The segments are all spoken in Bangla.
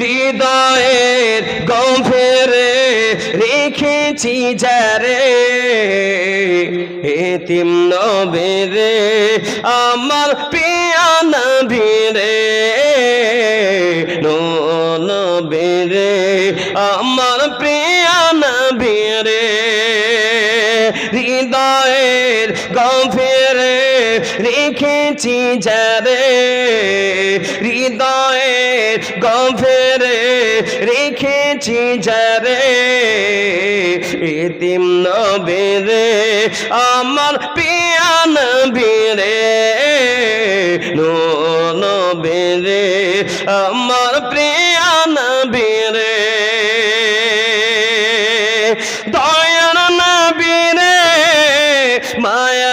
হৃদয়ের গভীরে রেখেছি যারে এতিম নবীরে আমার প্রিয়া নবীরে নবীরে আমার প্রিয়া নবীরে। হৃদয়ের গভীরে রেখেছি যারে হৃদয়ের গভীরে রেখেছি যারে ইতিম নবীরে, আমার পিয়া নবীরে নো নবীরে, আমার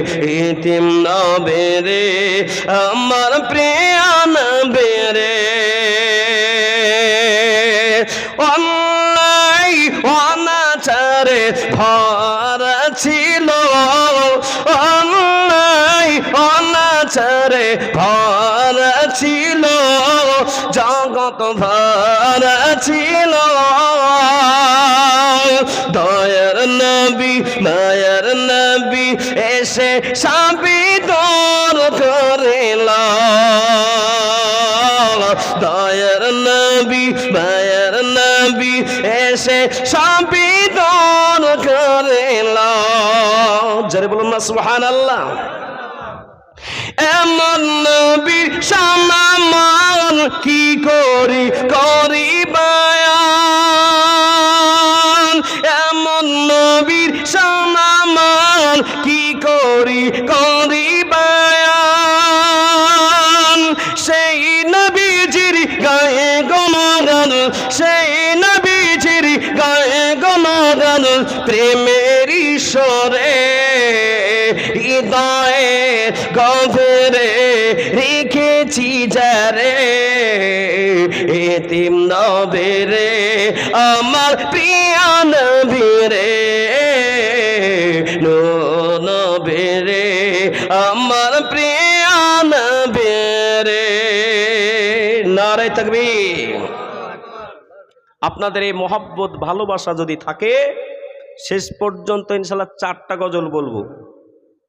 নবীরে এতিম নবীরে আমার প্রিয় নবীরে অন্যায় অনাচারে ভরা ছিল। অন্যায় অনাচারে ভরা ছিল। জগৎ ভরা ছিল। দয়ার নবী, মায়ার নবী এসে সাবিদর করিল। দয়ার নবী, মায়ার নবী এসে সাবিদর করিল। জরে বলুন না সুবহান আল্লাহ এমন নবীর সামামান কি করি করি কি করি করি বায়ান? সেই নবীজির গায়ে গমাগান, সেই নবীজির গায়ে গমাগান, প্রেমের ঈশ্বরে, হৃদয়ে গভীরে রেখেছি যারে, এতিম নবেরে, আমার প্রিয় নবীরে। আমার বেরে নবেরে নারে তকবীর। আপনাদের এই মহাব্বত, ভালোবাসা যদি থাকে, শেষ পর্যন্ত ইনশাল্লাহ চারটা গজল বলব।